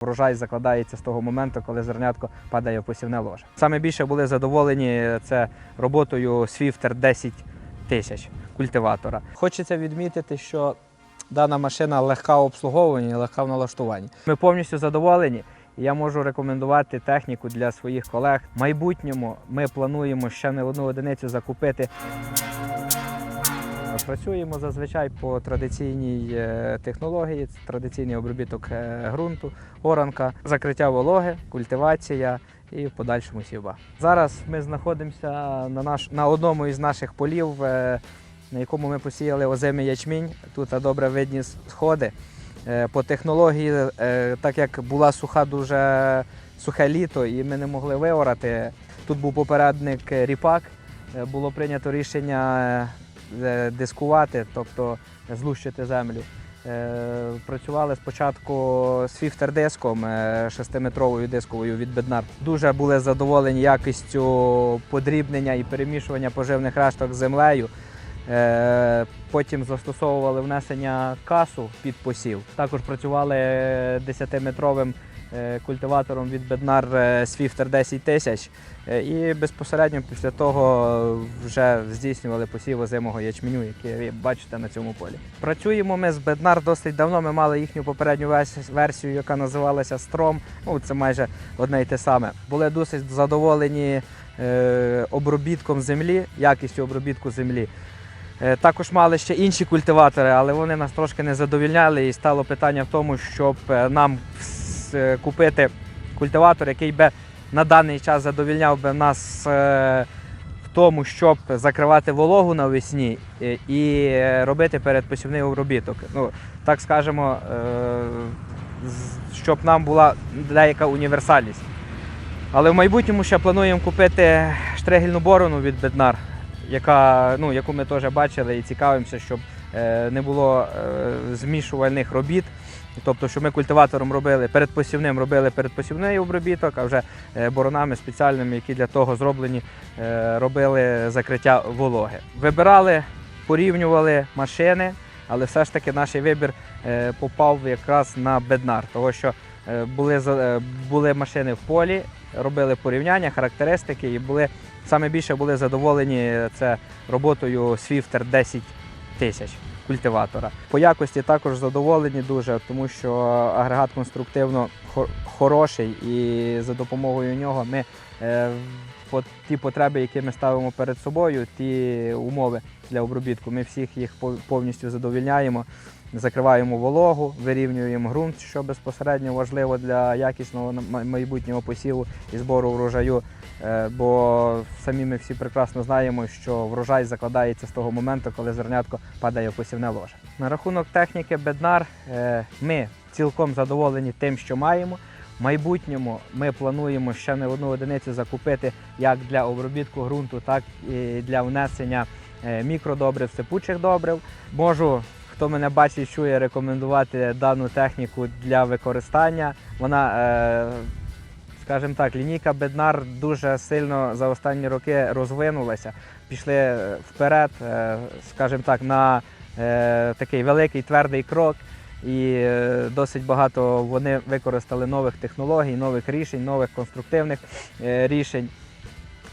Врожай закладається з того моменту, коли зернятко падає в посівне ложе. Саме більше були задоволені це роботою Swifter 10 тисяч культиватора. Хочеться відмітити, що дана машина легка в обслуговуванні, легка в налаштуванні. Ми повністю задоволені. Я можу рекомендувати техніку для своїх колег. В майбутньому ми плануємо ще не одну одиницю закупити. Працюємо зазвичай по традиційній е, технології, традиційний обробіток е, ґрунту, оранка, закриття вологи, культивація і в подальшому сівба. Зараз ми знаходимося на, наш, на одному із наших полів, е, на якому ми посіяли озимий ячмінь. Тут добре видні сходи. По технології, так як була суха дуже сухе літо, і ми не могли виорати. Тут був попередник ріпак. Було прийнято рішення дискувати, тобто злущити землю. Е, Працювали спочатку з фіфтер-диском, 6-метровою дисковою від Беднар. Дуже були задоволені якістю подрібнення і перемішування поживних решток з землею. Е, Потім застосовували внесення касу під посів. Також працювали 10-метровим е, культиватором від Беднар Swifter 10 тисяч. Е, І безпосередньо після того вже здійснювали посів озимого ячменю, який ви бачите на цьому полі. Працюємо ми з Беднар досить давно. Ми мали їхню попередню версію, яка називалася Стром. Ну, це майже одне й те саме. Були досить задоволені обробітком землі, якістю обробітку землі. Е, Також мали ще інші культиватори, але вони нас трошки не задовільняли. І стало питання в тому, щоб е, нам е, купити культиватор, який би на даний час задовільняв би нас в тому, щоб закривати вологу навесні і робити передпосівний обробіток. Ну, так скажемо, щоб нам була деяка універсальність. Але в майбутньому ще плануємо купити штригельну борону від Беднар, яка, ну, яку ми теж бачили і цікавимося, щоб е, не було е, змішувальних робіт. Тобто, що ми культиватором робили передпосівним робили передпосівний обробіток, а вже е, боронами спеціальними, які для того зроблені, робили закриття вологи. Вибирали, порівнювали машини, але все ж таки наш вибір попав якраз на беднар, тому що були, були машини в полі, робили порівняння, характеристики і були саме більше були задоволені це роботою Swifter 10 тисяч культиватора. По якості також задоволені дуже, тому що агрегат конструктивно хо- хороший і за допомогою нього ми е, ті потреби, які ми ставимо перед собою, ті умови для обробітку, ми всіх їх повністю задовільняємо. Закриваємо вологу, вирівнюємо ґрунт, що безпосередньо важливо для якісного майбутнього посіву і збору врожаю. Е, Бо самі ми всі прекрасно знаємо, що врожай закладається з того моменту, коли зернятко падає в посівне ложе. На рахунок техніки Беднар е, ми цілком задоволені тим, що маємо. Майбутньому ми плануємо ще не одну одиницю закупити як для обробітку ґрунту, так і для внесення е, мікродобрив, сипучих добрив. Можу, хто мене бачить, чує, рекомендувати дану техніку для використання. Вона е, скажімо так, лінійка Беднар дуже сильно за останні роки розвинулася. Пішли е, вперед, скажімо так, на такий великий твердий крок. І е, досить багато вони використали нових технологій, нових рішень, нових конструктивних е, рішень.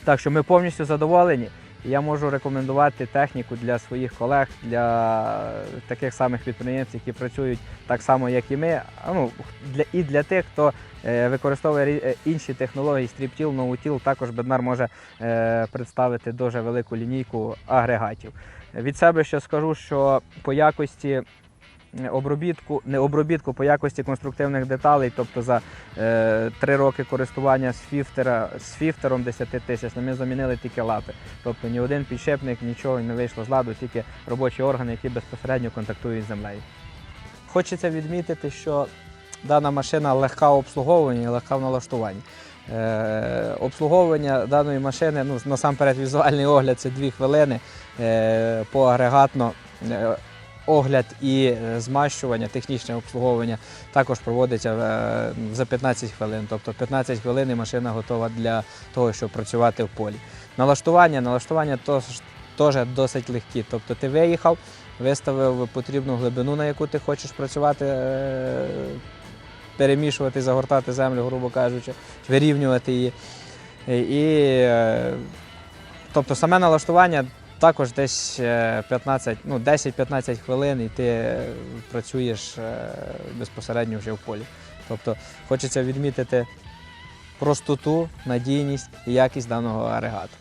Так що ми повністю задоволені. Я можу рекомендувати техніку для своїх колег, для таких самих підприємців, які працюють так само, як і ми. Ну, для, і для тих, хто е, використовує інші технології, стріптіл, ноутіл, також Беднар може представити дуже велику лінійку агрегатів. Від себе ще скажу, що по якості обробітку, не обробітку, по якості конструктивних деталей, тобто за е, три роки користування з фіфтера, з фіфтером 10 тисяч, ми замінили тільки лапи. Тобто ні один підшипник, нічого не вийшло з ладу, тільки робочі органи, які безпосередньо контактують з землею. Хочеться відмітити, що дана машина легка в обслуговуванні і легка в налаштуванні. Е, обслуговування даної машини, ну, насамперед візуальний огляд це 2 хвилини. Е, поагрегатно е, огляд і е, змащування, технічне обслуговування також проводиться е, за 15 хвилин. Тобто 15 хвилин і машина готова для того, щоб працювати в полі. Налаштування, налаштування теж досить легкі. Тобто ти виїхав, виставив потрібну глибину, на яку ти хочеш працювати е, перемішувати, загортати землю, грубо кажучи, вирівнювати її. І, тобто саме налаштування також десь е, 15, ну, 10-15 хвилин і ти е, працюєш е, безпосередньо вже в полі. Тобто хочеться відмітити простоту, надійність і якість даного агрегату.